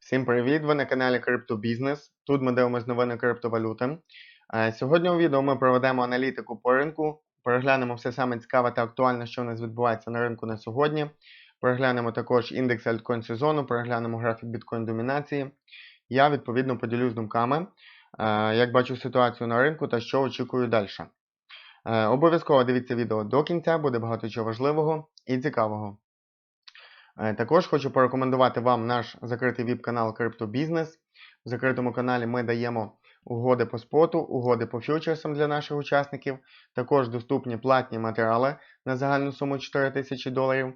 Всім привіт! Ви на каналі Криптобізнес. Тут ми дивимося новини криптовалюти. Е, Сьогодні у відео ми проведемо аналітику по ринку, переглянемо все саме цікаве та актуальне, що у нас відбувається на ринку на сьогодні. Переглянемо також індекс альткоін сезону, переглянемо графік біткоін домінації. Я відповідно поділюсь думками, е, як бачу ситуацію на ринку та що очікую далі. Е, Обов'язково дивіться відео до кінця, буде багато чого важливого і цікавого. Е, Також хочу порекомендувати вам наш закритий віп-канал Криптобізнес. В закритому каналі ми даємо угоди по споту, угоди по фьючерсам для наших учасників. Також доступні платні матеріали на загальну суму 4 тисячі доларів.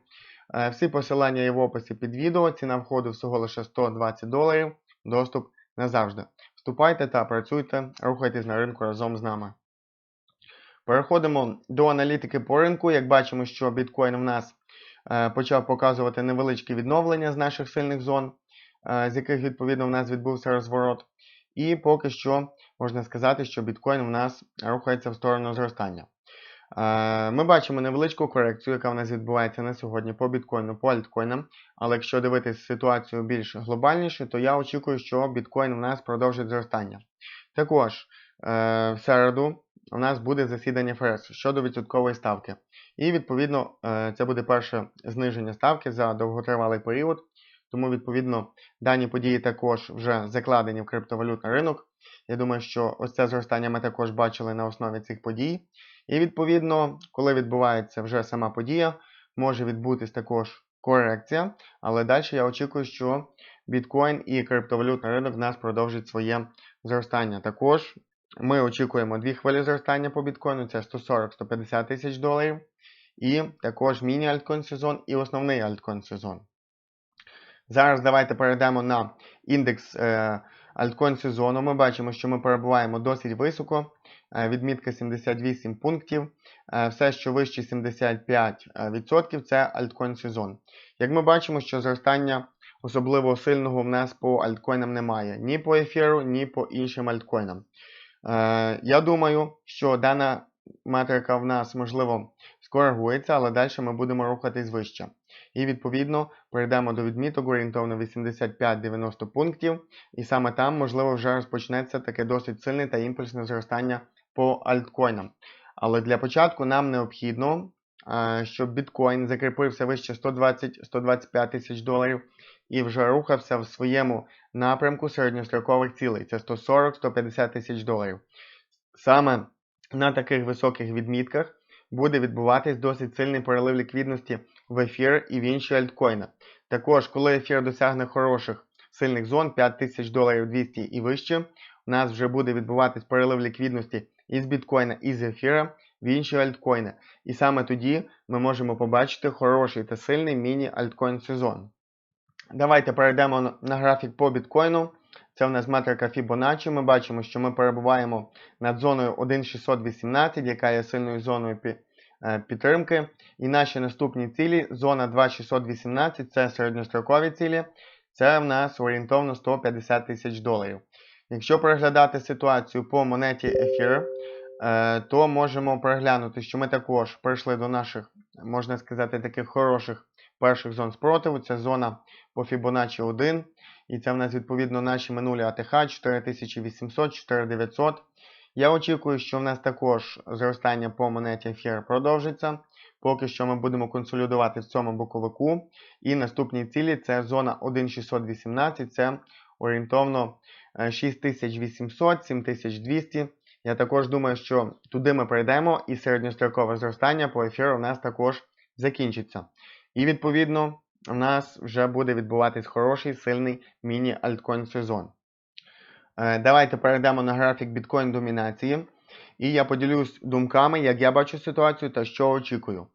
Е, Всі посилання є в описі під відео. Ціна входу всього лише 120 доларів. Доступ назавжди. Вступайте та працюйте, рухайтесь на ринку разом з нами. Переходимо до аналітики по ринку. Як бачимо, що біткоін в нас почав показувати невеличкі відновлення з наших сильних зон, е, з яких відповідно в нас відбувся розворот. І поки що можна сказати, що біткоін в нас рухається в сторону зростання. Е, Ми бачимо невеличку корекцію, яка в нас відбувається на сьогодні по біткоїну, по альткоїнам. Але якщо дивитися ситуацію більш глобальніше, то я очікую, що біткоін в нас продовжить зростання. Також е, в середу у нас буде засідання ФРС щодо відсоткової ставки. І відповідно е, це буде перше зниження ставки за довготривалий період. Тому, відповідно, дані події також вже закладені в криптовалютний ринок. Я думаю, що ось це зростання ми також бачили на основі цих подій. І відповідно, коли відбувається вже сама подія, може відбутись також корекція. Але далі я очікую, що біткоін і криптовалютний ринок в нас продовжить своє зростання. Також ми очікуємо дві хвилі зростання по біткоїну, це 140-150 тисяч доларів. І також міні-альткоін сезон і основний альткоін сезон. Зараз давайте перейдемо на індекс е, альткоін сезону. Ми бачимо, що ми перебуваємо досить високо. Е, відмітка 78 пунктів. Е, все, що вище 75%, це альткоін сезон. Як ми бачимо, що зростання особливо сильного в нас по альткоїнам немає. Ні по ефіру, ні по іншим альткоїнам. Е, я думаю, що дана метрика в нас, можливо, скоригується, але далі ми будемо рухатись вище. І відповідно перейдемо до відміток орієнтовно 85-90 пунктів. І саме там, можливо, вже розпочнеться таке досить сильне та імпульсне зростання по альткоїнам. Але для початку нам необхідно, е, щоб біткоін закріпився вище 120-125 тисяч доларів і вже рухався в своєму напрямку середньострокових цілей. Це 140-150 тисяч доларів. Саме на таких високих відмітках буде відбуватись досить сильний перелив ліквідності в ефір і в інші альткоїни. Також, коли ефір досягне хороших сильних зон 5000 доларів 200 і вище, у нас вже буде відбуватись перелив ліквідності із біткоїна і з ефіра в інші альткоїни. І саме тоді ми можемо побачити хороший та сильний міні-альткоін сезон. Давайте перейдемо на графік по біткоїну. Це у нас метрика Fibonacci. Ми бачимо, що ми перебуваємо над зоною 1.618, яка є сильною зоною підтримки. І наші наступні цілі, зона 2.618 це середньострокові цілі. Це в нас орієнтовно 150 тисяч доларів. Якщо переглядати ситуацію по монеті Ефір, то можемо переглянути, що ми також прийшли до наших, можна сказати, таких хороших перших зон спротиву. Це зона по Fibonacci 1. І це в нас відповідно наші минулі АТХ 4800, 4900. Я очікую, що в нас також зростання по монеті Ефір продовжиться. Поки що ми будемо консолідувати в цьому боковику. І наступні цілі це зона 1,618, це орієнтовно 6800, 7200. Я також думаю, що туди ми прийдемо і середньострокове зростання по ефіру у нас також закінчиться. І відповідно у нас вже буде відбуватись хороший сильний міні-альткоін сезон. Е, Давайте перейдемо на графік біткоін домінації. І я поділюсь думками, як я бачу ситуацію та що очікую.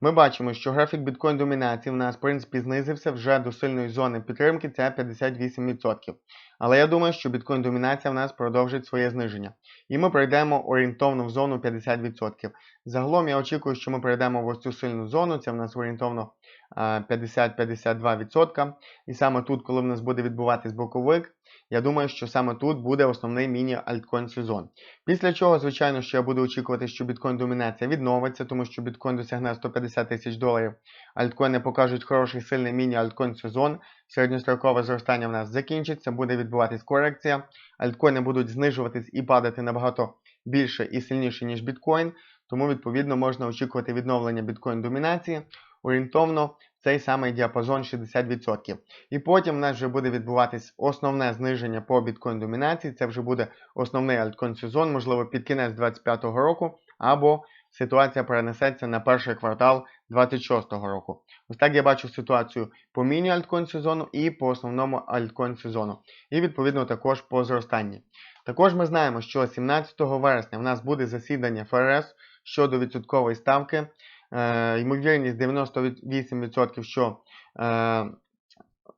Ми бачимо, що графік біткоін домінації в нас, в принципі, знизився вже до сильної зони підтримки, це 58%. Але я думаю, що біткоін домінація в нас продовжить своє зниження. І ми пройдемо орієнтовно в зону 50%. Загалом я очікую, що ми прийдемо в ось цю сильну зону, це в нас орієнтовно е, 50-52%. І саме тут, коли в нас буде відбуватись боковик, я думаю, що саме тут буде основний міні-альткоін сезон. Після чого, звичайно, що я буду очікувати, що біткоін домінація відновиться, тому що біткоін досягне 150 тисяч доларів. Альткоїни покажуть хороший сильний міні-альткоін сезон. Середньострокове зростання в нас закінчиться, буде відбуватись корекція. Альткоїни будуть знижуватись і падати набагато більше і сильніше, ніж біткоін. Тому, відповідно, можна очікувати відновлення біткоін домінації орієнтовно цей самий діапазон 60%. І потім в нас вже буде відбуватись основне зниження по біткоін домінації. Це вже буде основний альткоін сезон, можливо, під кінець 2025 року, або ситуація перенесеться на перший квартал 2026 року. Ось так я бачу ситуацію по міні-альткоін сезону і по основному альткоін сезону. І відповідно також по зростанні. Також ми знаємо, що 17 вересня в нас буде засідання ФРС щодо відсоткової ставки. Е, ймовірність 98%, що е,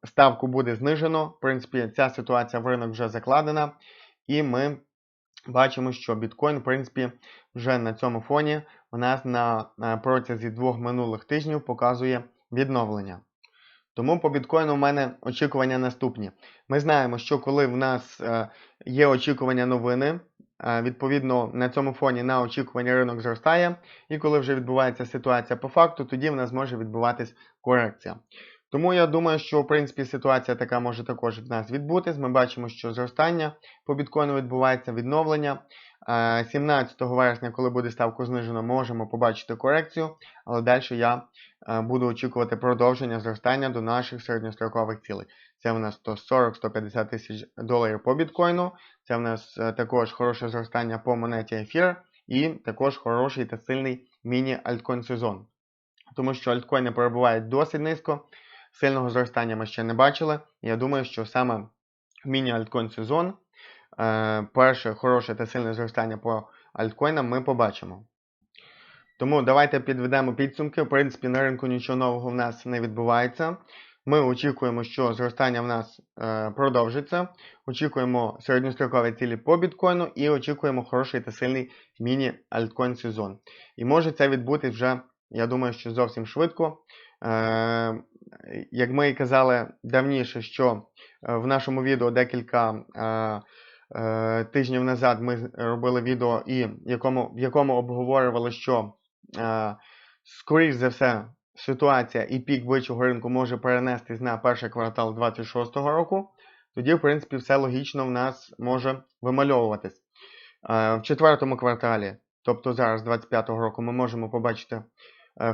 ставку буде знижено. В принципі, ця ситуація в ринок вже закладена. І ми бачимо, що біткоін, в принципі, вже на цьому фоні у нас на, на протязі двох минулих тижнів показує відновлення. Тому по біткоїну в мене очікування наступні. Ми знаємо, що коли в нас е, є очікування новини, е, відповідно на цьому фоні на очікування ринок зростає, і коли вже відбувається ситуація по факту, тоді в нас може відбуватись корекція. Тому я думаю, що в принципі ситуація така може також в нас відбутись. Ми бачимо, що зростання по біткоїну відбувається відновлення. 17 вересня, коли буде ставку знижено, можемо побачити корекцію, але далі я буду очікувати продовження зростання до наших середньострокових цілей. Це в нас 140-150 тисяч доларів по біткоїну. Це в нас е, також хороше зростання по монеті ефір і також хороший та сильний міні-альткоін сезон. Тому що альткоїни перебувають досить низько, сильного зростання ми ще не бачили. Я думаю, що саме міні-альткоін сезон. Е, перше хороше та сильне зростання по альткоїнам ми побачимо. Тому давайте підведемо підсумки. В принципі, на ринку нічого нового в нас не відбувається. Ми очікуємо, що зростання в нас е, продовжиться. Очікуємо середньострокові цілі по біткоїну і очікуємо хороший та сильний міні-альткоін сезон. І може це відбутись вже, я думаю, що зовсім швидко. Е, Як ми і казали давніше, що е, в нашому відео декілька. Е, Е, тижнів назад ми робили відео, і в якому в якому обговорювали, що, е, скоріш за все, ситуація і пік бичого ринку може перенестись на перший квартал 2026 року. Тоді, в принципі, все логічно в нас може вимальовуватись. Е, в четвертому кварталі, тобто зараз 2025 року, ми можемо побачити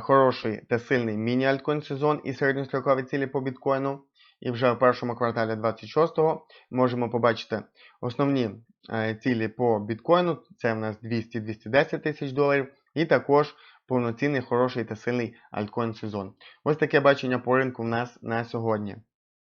хороший та сильний міні-альткоін сезон і середньострокові цілі по біткоїну. І вже в першому кварталі 26-го можемо побачити основні е, цілі по біткоїну. Це в нас 200-210 тисяч доларів. І також повноцінний хороший та сильний альткоін сезон. Ось таке бачення по ринку в нас на сьогодні.